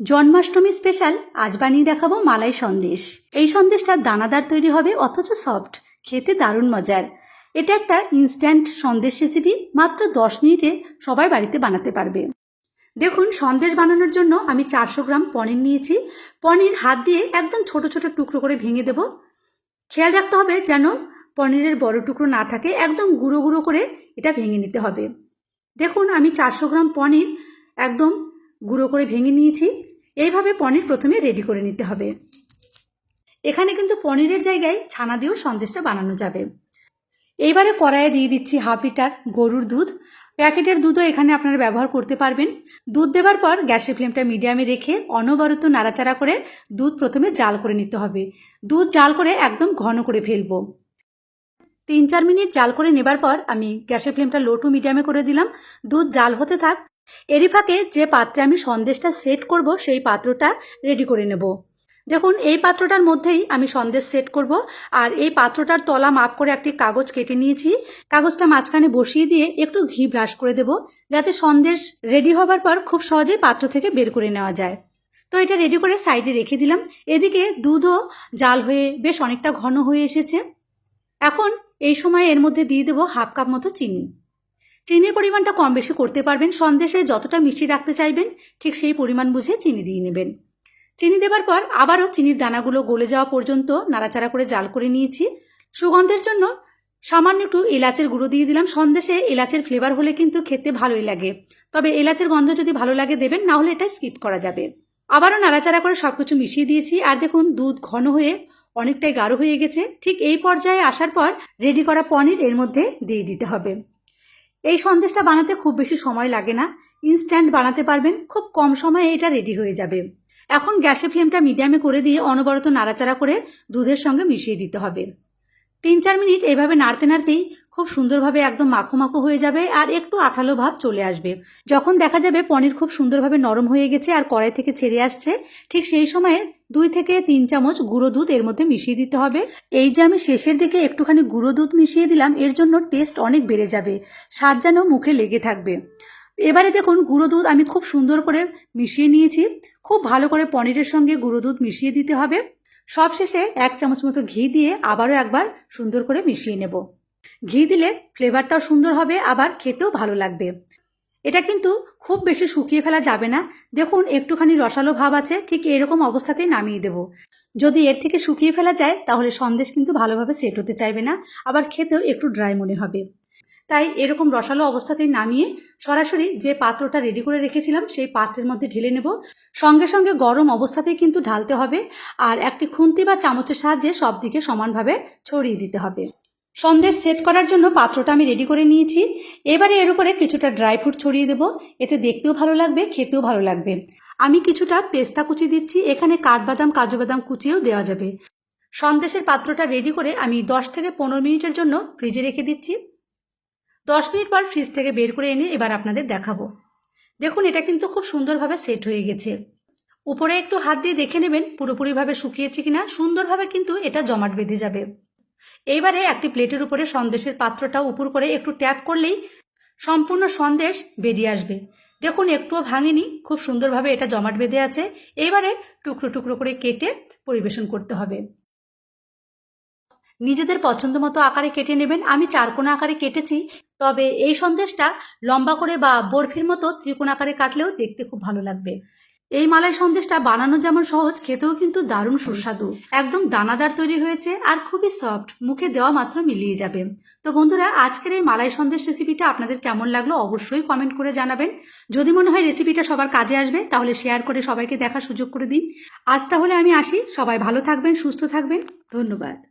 Janmashtami special, আজ বানিয়ে দেখাবো মালাই সন্দেশ। এই সন্দেশটা দানাদার তৈরি হবে অথচ সফট, খেতে দারুণ মজার। এটা একটা ইনস্ট্যান্ট সন্দেশ রেসিপি মাত্র দশ মিনিটে সবাই বাড়িতে বানাতে পারবে। দেখুন, সন্দেশ বানানোর জন্য আমি চারশো গ্রাম পনির নিয়েছি। পনির হাত দিয়ে একদম ছোট ছোট টুকরো করে ভেঙে দেব। খেয়াল রাখতে হবে যেন পনিরের বড় টুকরো না থাকে, একদম গুঁড়ো গুঁড়ো করে এটা ভেঙে নিতে হবে। দেখুন, আমি চারশো গ্রাম পনির একদম গুঁড়ো করে ভেঙে নিয়েছি। এইভাবে পনির প্রথমে রেডি করে নিতে হবে। এখানে কিন্তু পনিরের জায়গায় ছানা দিয়েও সন্দেশটা বানানো যাবে। এইবারে কড়াইয়ে দিয়ে দিচ্ছি হাফ লিটার গরুর দুধ। প্যাকেটের দুধও এখানে আপনারা ব্যবহার করতে পারবেন। দুধ দেওয়ার পর গ্যাসের ফ্লেমটা মিডিয়ামে রেখে অনবরত নাড়াচাড়া করে দুধ প্রথমে জাল করে নিতে হবে। দুধ জাল করে একদম ঘন করে ফেলব। তিন চার মিনিট জাল করে নেবার পর আমি গ্যাসের ফ্লেমটা লো টু মিডিয়ামে করে দিলাম। দুধ জাল হতে থাক এরই ফাঁকে যে পাত্রে আমি সন্দেশটা সেট করব, সেই পাত্রটা রেডি করে নেব। দেখুন, এই পাত্রটার মধ্যেই আমি সন্দেশ সেট করব, আর এই পাত্রটার তলা মাপ করে একটি কাগজ কেটে নিয়েছি। কাগজটা মাঝখানে বসিয়ে দিয়ে একটু ঘি ব্রাশ করে দেব, যাতে সন্দেশ রেডি হবার পর খুব সহজেই পাত্র থেকে বের করে নেওয়া যায়। তো এটা রেডি করে সাইডে রেখে দিলাম। এদিকে দুধও জাল হয়ে বেশ অনেকটা ঘন হয়ে এসেছে। এখন এই সময় এর মধ্যে দিয়ে দেবো হাফ কাপ মতো চিনি। চিনির পরিমাণটা কম বেশি করতে পারবেন। সন্দেশে যতটা মিষ্টি রাখতে চাইবেন, ঠিক সেই পরিমাণ বুঝে চিনি দিয়ে নেবেন। চিনি দেবার পর আবারও চিনির দানাগুলো গলে যাওয়া পর্যন্ত নাড়াচাড়া করে জাল করে নিয়েছি। সুগন্ধের জন্য সামান্য একটু এলাচের গুঁড়ো দিয়ে দিলাম। সন্দেশে এলাচের ফ্লেভার হলে কিন্তু খেতে ভালোই লাগে। তবে এলাচের গন্ধ যদি ভালো লাগে দেবেন, না হলে এটা স্কিপ করা যাবে। আবারও নাড়াচাড়া করে সব কিছু মিশিয়ে দিয়েছি। আর দেখুন, দুধ ঘন হয়ে অনেকটাই গাঢ় হয়ে গেছে। ঠিক এই পর্যায়ে আসার পর রেডি করা পনির এর মধ্যে দিয়ে দিতে হবে। এই সন্দেশটা বানাতে খুব বেশি সময় লাগে না। ইনস্ট্যান্ট বানাতে পারবেন, খুব কম সময়ে এটা রেডি হয়ে যাবে। এখন গ্যাসে ফ্লেমটা মিডিয়ামে করে দিয়ে অনবরত নাড়াচাড়া করে দুধের সঙ্গে মিশিয়ে দিতে হবে। তিন চার মিনিট এভাবে নাড়তে নাড়তেই খুব সুন্দরভাবে একদম মাখো মাখো হয়ে যাবে আর একটু আঠালো ভাব চলে আসবে। যখন দেখা যাবে পনির খুব সুন্দরভাবে নরম হয়ে গেছে আর কড়াই থেকে ছেড়ে আসছে, ঠিক সেই সময়ে দুই থেকে তিন চামচ গুঁড়ো দুধ এর মধ্যে মিশিয়ে দিতে হবে। এই যে আমি শেষের দিকে একটুখানি গুঁড়ো দুধ মিশিয়ে দিলাম, এর জন্য টেস্ট অনেক বেড়ে যাবে, স্বাদ যেন মুখে লেগে থাকবে। এবারে দেখুন, গুঁড়ো দুধ আমি খুব সুন্দর করে মিশিয়ে নিয়েছি। খুব ভালো করে পনিরের সঙ্গে গুঁড়ো দুধ মিশিয়ে দিতে হবে। সবশেষে এক চামচ মতো ঘি দিয়ে আবারও একবার সুন্দর করে মিশিয়ে নেব। ঘি দিলে ফ্লেভারটাও সুন্দর হবে, আবার খেতেও ভালো লাগবে। এটা কিন্তু খুব বেশি শুকিয়ে ফেলা যাবে না। দেখুন, একটুখানি রসালো ভাব আছে, ঠিক এরকম অবস্থাতেই নামিয়ে দেব। যদি এর থেকে শুকিয়ে ফেলা যায়, তাহলে সন্দেশ কিন্তু ভালোভাবে সেট হতে চাইবে না, আবার খেতেও একটু ড্রাই মনে হবে। তাই এরকম রসালো অবস্থাতেই নামিয়ে সরাসরি যে পাত্রটা রেডি করে রেখেছিলাম, সেই পাত্রের মধ্যে ঢেলে নেব। সঙ্গে সঙ্গে গরম অবস্থাতেই কিন্তু ঢালতে হবে, আর একটি খুন্তি বা চামচের সাহায্যে সব দিকে সমানভাবে ছড়িয়ে দিতে হবে। সন্দেশ সেট করার জন্য পাত্রটা আমি রেডি করে নিয়েছি। এবারে এর উপরে কিছুটা ড্রাই ফ্রুট ছড়িয়ে দেবো। এতে দেখতেও ভালো লাগবে, খেতেও ভালো লাগবে। আমি কিছুটা পেস্তা কুচি দিচ্ছি। এখানে কাঠবাদাম, কাজু বাদাম কুচিও দেওয়া যাবে। সন্দেশের পাত্রটা রেডি করে আমি দশ থেকে পনেরো মিনিটের জন্য ফ্রিজে রেখে দিচ্ছি। দশ মিনিট পর ফ্রিজ থেকে বের করে এনে এবার আপনাদের দেখাবো। দেখুন, এটা কিন্তু খুব সুন্দরভাবে সেট হয়ে গেছে। উপরে একটু হাত দিয়ে দেখে নেবেন পুরোপুরিভাবে শুকিয়েছে কিনা। সুন্দরভাবে কিন্তু এটা জমাট বেঁধে যাবে। এইবারে একটি প্লেটের উপরে সন্দেশের পাত্রটা উপর করে একটু ট্যাপ করলেই সম্পূর্ণ সন্দেশ বেরিয়ে আসবে। দেখুন, একটুও ভাঙেনি। খুব সুন্দরভাবে এটা জমাট বেঁধে আছে। এইবারে টুকরো টুকরো করে কেটে পরিবেশন করতে হবে। নিজেদের পছন্দ মতো আকারে কেটে নেবেন। আমি চারকোনা আকারে কেটেছি, তবে এই সন্দেশটা লম্বা করে বা বরফির মতো ত্রিকোণ আকারে কাটলেও দেখতে খুব ভালো লাগবে। এই মালাই সন্দেশটা বানানো যেমন সহজ, খেতেও কিন্তু দারুণ সুস্বাদু। একদম দানাদার তৈরি হয়েছে আর খুবই সফট মুখে দেওয়া মাত্র মিলিয়ে যাবে। তো বন্ধুরা, আজকের এই মালাই সন্দেশ রেসিপিটা আপনাদের কেমন লাগল অবশ্যই কমেন্ট করে জানাবেন। যদি মনে হয় রেসিপিটা সবার কাজে আসবে, তাহলে শেয়ার করে সবাইকে দেখার সুযোগ করে দিন। আজ তাহলে আমি আসি। সবাই ভালো থাকবেন, সুস্থ থাকবেন। ধন্যবাদ।